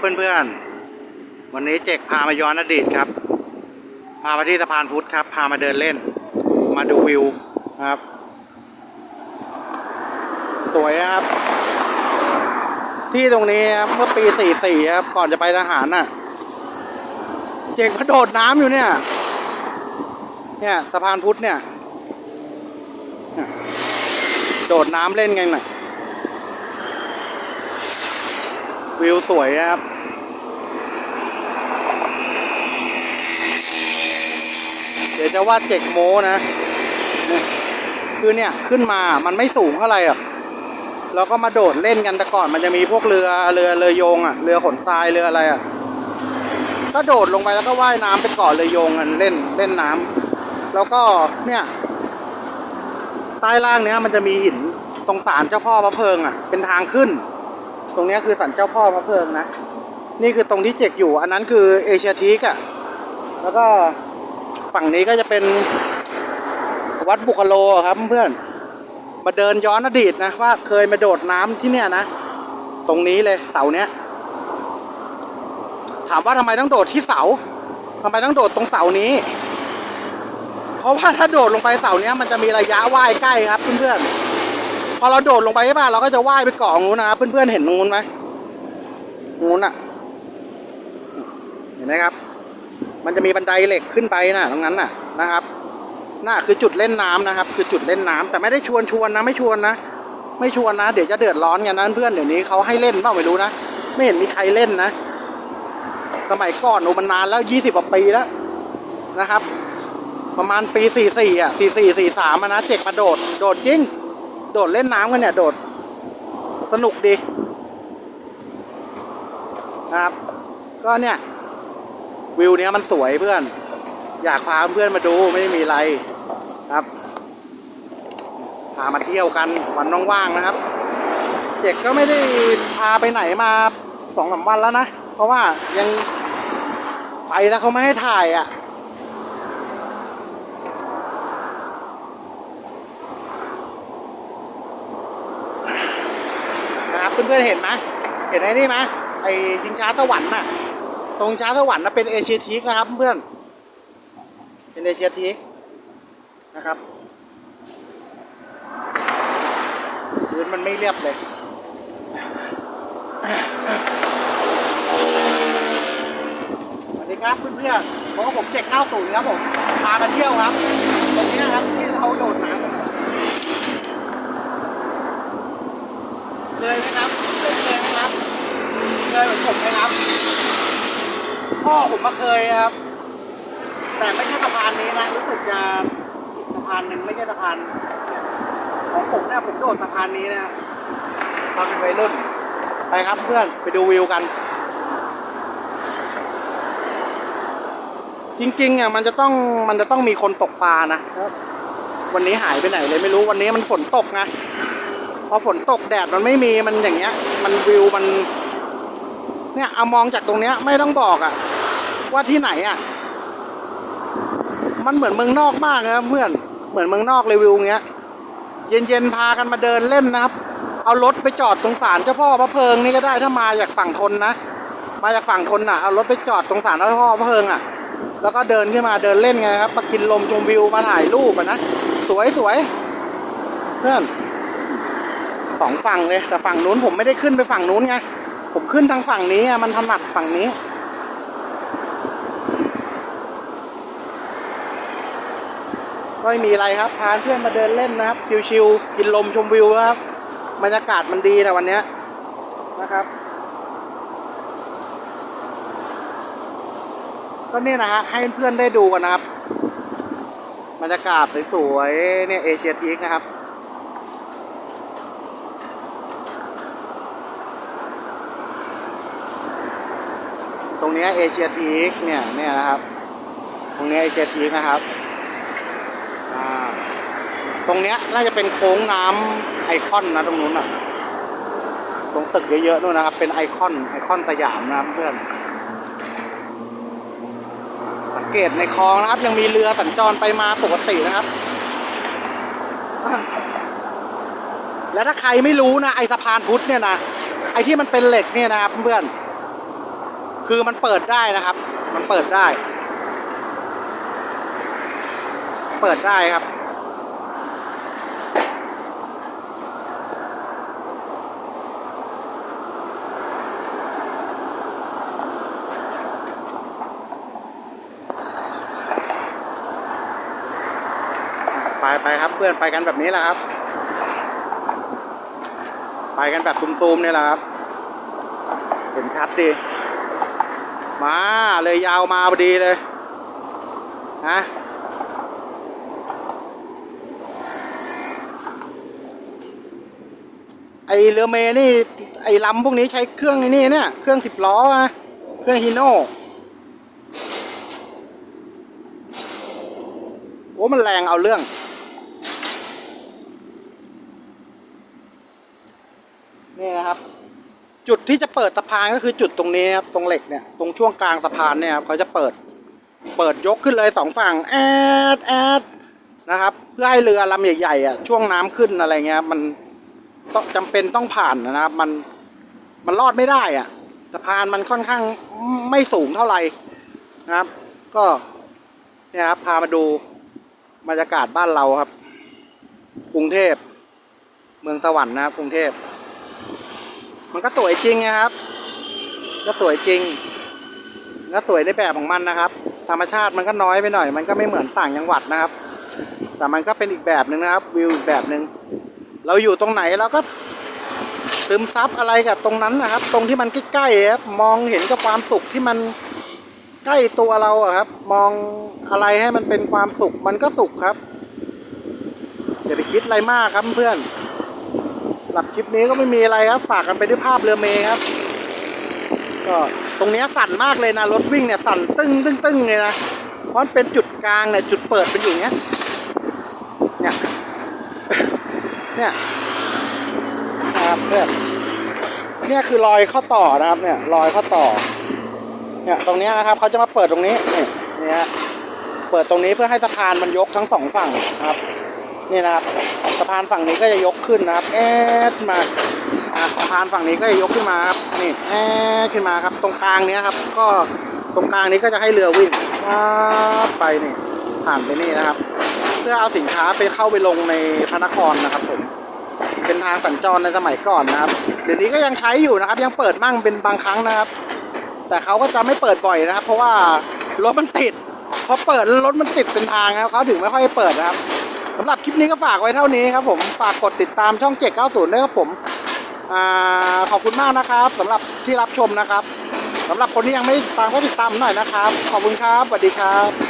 เพื่อนๆ วันนี้เจกพามาย้อนอดีตครับ พามาที่สะพานพุทธครับ พามาเดินเล่น มาดูวิวครับ สวยครับ ที่ตรงนี้ครับเมื่อปี 44 ครับ ก่อนจะไปทหารน่ะ เจกมาโดดน้ำอยู่เนี่ย เนี่ยสะพานพุทธเนี่ย โดดน้ำเล่นกันหน่อย วิวสวยนะครับเดี๋ยวจะว่าเจ็กโมนะ คือเนี่ยขึ้นมามันไม่สูงเท่าไหร่อะแล้วก็มาโดดเล่นกันแต่ก่อนมันจะมีพวกเรือเรือเรือโยงอะเรือขนทรายเรืออะไรอะก็โดดลงไปแล้วก็ว่ายน้ำไปเกาะเรือโยงกันเล่นเล่นน้ำแล้วก็เนี่ยใต้ล่างเนี้ยมันจะมีหินตรงศาลเจ้าพ่อพระเพิงอะเป็นทางขึ้น รงนี้คือศาลเจ้าพ่อพระเพิงนะ นี่คือตรงที่เจกอยู่ อันนั้นคือเอเชียทีกอะแล้วก็ฝั่งนี้ก็จะเป็นวัดบุคโลครับเพื่อน มาเดินย้อนอดีตนะว่าเคยมาโดดน้ำที่เนี่ยนะ ตรงนี้เลยเสาเนี้ย ถามว่าทำไมต้องโดดที่เสาทำไมต้องโดดตรงเสานี้ เพราะว่าถ้าโดดลงไปเสาเนี้ยมันจะมีระยะว่ายใกล้ครับเพื่อนๆ พอเราโดดลงไปใช่ป่ะเราก็จะว่ายไปเกาะงนู้นนะครับเพื่อนๆเห็นตรงนู้นไหมงนู้นอะ เห็นไหมครับ มันจะมีบันไดเหล็กขึ้นไปนะตรงนั้นน่ะนะครับน่าคือจุดเล่นน้ำนะครับ คือจุดเล่นน้ำแต่ไม่ได้ชวนชวนนะไม่ชวนนะไม่ชวนนะ เดี๋ยวจะเดือดร้อนกันนะเพื่อนเดี๋ยวนี้เขาให้เล่นเปล่าไม่รู้นะไม่เห็นมีใครเล่นนะสมัยก่อนโอ้มันนานแล้วยี่สิบกว่าปีแล้วนะครับ ประมาณปีสี่สี่อะสี่สี่สี่สามนะเจ็กมาโดด โดดจริง โดดเล่นน้ำกันเนี่ย โดด สนุกดีนะครับ ก็เนี่ย วิวเนี้ยมันสวยเพื่อน อยากพาเพื่อนมาดูไม่ได้มีอะไรครับพามาเที่ยวกันวันว่างๆนะครับเจ็กก็ไม่ได้พาไปไหนมาสองสามวันแล้วนะ เพราะว่ายังไปแล้วเขาไม่ให้ถ่ายอะนะครับเพื่อนๆเห็นไหมเห็นไอ้นี่ไหมไอ้ชิงช้าสวรรค์น่ะ ตรงช้าสวรรค์น่ะเป็นเอเชียทีกนะครับเพื่อน เป็นเอเชียทีกนะครับพื้นมันไม่เรียบเลยสวัสดีครับเพื่อนๆเพราะผมเจ็กเข้าศูนย์ครับผม พามาเที่ยวครับ ตรงนี้ครับที่เขาโดดน้ำกัน เลยไหมครับเลยเลยไหมครับเลยเหมือนผมไหมครับพ่อผมมาเคยครับ แต่ไม่ใช่สะพานนี้นะรู้สึกจะอีกสะพานหนึ่งไม่ใช่สะพานของผมเนี่ยผมโดดสะพานนี้นะตอนเป็นวัยรุ่นไปครับเพื่อนไปดูวิวกัน จริงๆอะมันจะต้องมันจะต้องมีคนตกปลานะวันนี้หายไปไหนเลยไม่รู้วันนี้มันฝนตกไง พอฝนตกแดดมันไม่มีมันอย่างเงี้ย มันวิวมัน เนี่ยเอามองจากตรงเนี้ยไม่ต้องบอกอะ ว่าที่ไหนอะ มันเหมือนเมืองนอกมากนะครับเพื่อนเหมือนเมืองนอกเลยวิวเงี้ย เย็นๆพากันมาเดินเล่นนะครับ เอารถไปจอดตรงศาลเจ้าพ่อพระเพิงนี่ก็ได้ถ้ามาจากฝั่งทนนะมาจากฝั่งทนน่ะเอารถไปจอดตรงศาลเจ้าพ่อพระเพิงอะแล้วก็เดินขึ้นมาเดินเล่นไงครับมากินลมชมวิวมาถ่ายรูปอะนะสวยสวยเพื่อน สองฝั่งเลยแต่ฝั่งนู้นผมไม่ได้ขึ้นไปฝั่งนู้นไง ผมขึ้นทางฝั่งนี้อะมันถนัดฝั่งนี้ก็ไม่มีอะไรครับพาเพื่อนมาเดินเล่นนะครับ ชิวๆกินลมชมวิวครับบรรยากาศมันดีนะวันนี้นะครับ ก็เนี่ยนะฮะให้เพื่อนๆได้ดูกันนะครับ บรรยากาศสวยๆเนี่ยเอเชียทีกนะครับ รงนี้เอเชียทีกเนี่ยเนี่ยนะครับ ตรงนี้เอเชียทีกนะครับตรงเนี้ยน่าจะเป็นโค้งน้ำไอคอนนะตรงนู้นอะตรงตึกเยอะๆนู่นนะครับ เป็นไอคอนไอคอนสยามนะครับเพื่อน สังเกตในคลองนะครับ ยังมีเรือสัญจรไปมาปกตินะครับ และถ้าใครไม่รู้นะไอสะพานพุทธเนี่ยนะไอที่มันเป็นเหล็กเนี่ยนะครับเพื่อน คือมันเปิดได้นะครับ มันเปิดได้ เปิดได้ครับ ไปไปครับเพื่อนไปกันแบบนี้แหละครับ ไปกันแบบตูมๆเนี่ยแหละครับ เห็นชัดดี มาเลยยาวมาพอดีเลยฮะไอเรือเมนี่ไอลำพวกนี้ใช้เครื่องไอ้นี่เนี่ยเครื่องสิบล้อนะเครื่องฮีโน่โอ้มันแรงเอาเรื่อง นี่นะครับ จุดที่จะเปิดสะพานก็คือจุดตรงนี้ครับตรงเหล็กเนี่ยตรงช่วงกลางสะพานเนี่ยครับเขาจะเปิด เปิดยกขึ้นเลยสองฝั่งแอดแอดนะครับเพื่อให้เรือลำใหญ่ๆอะช่วงน้ำขึ้นอะไรเงี้ยมันต้องจำเป็นต้องผ่านนะครับ มันมันรอดไม่ได้อะสะพานมันค่อนข้างไม่สูงเท่าไหร่นะครับ ก็เนี่ยครับพามาดูบรรยากาศบ้านเราครับ กรุงเทพ เมืองสวรรค์นะครับกรุงเทพ มันก็สวยจริงนะครับ ก็สวยจริง ก็สวยในแบบของมันนะครับ ธรรมชาติมันก็น้อยไปหน่อย มันก็ไม่เหมือนต่างจังหวัดนะครับ แต่มันก็เป็นอีกแบบหนึ่งนะครับ วิวอีกแบบหนึ่งเราอยู่ตรงไหนเราก็ซึมซับอะไรกับตรงนั้นนะครับ ตรงที่มันใกล้ๆครับมองเห็นกับความสุขที่มันใกล้ตัวเราอะครับ มองอะไรให้มันเป็นความสุขมันก็สุขครับอย่าไปคิดอะไรมากครับเพื่อน หรับคลิปนี้ก็ไม่มีอะไรครับ ฝากกันไปด้วยภาพเรือเมย์ครับ ก็ตรงเนี้ยสั่นมากเลยนะ รถวิ่งเนี่ยสั่นตึ้งตึ้งตึ้งเลยนะเพราะมันเป็นจุดกลางเนี่ยจุดเปิดเป็นอยู่างเงี้ยเนี่ยเนี่ยนะครับเพื่อนเนี่ยคือรอยข้อต่อนะครับเนี่ยรอยข้อต่อ เนี่ยตรงเนี้ยนะครับเขาจะมาเปิดตรงนี้นี่นี่ฮะเปิดตรงนี้เพื่อให้สะพานมันยกทั้งสองฝั่งครับ นี่นะครับสะพานฝั่งนี้ก็จะยกขึ้นนะครับแอดมาสะพานฝั่งนี้ก็จะยกขึ้นมาครับนี่แอดขึ้นมาครับ ตรงกลางเนี้ยครับ ก็ตรงกลางนี้ก็จะให้เรือวิ่งไปนี่ผ่านไปนี่นะครับ เพื่อเอาสินค้าไปเข้าไปลงในพระนครนะครับผมเป็นทางสัญจรในสมัยก่อนนะครับเดี๋ยวนี้ก็ยังใช้อยู่นะครับ ยังเปิดมั่งเป็นบางครั้งนะครับ แต่เขาก็จะไม่เปิดบ่อยนะครับ เพราะว่ารถมันติดพอเปิดรถมันติดเป็นทางนะครับเขาถึงไม่ค่อยเปิดนะครับ สำหรับคลิปนี้ก็ฝากไว้เท่านี้ครับผม ฝากกดติดตามช่อง 790 ด้วยครับผมอขอบคุณมากนะครับสำหรับที่รับชมนะครับสำหรับคนที่ยังไม่ติดตามก็ติดตามหน่อยนะครับ ขอบคุณครับสวัสดีครับ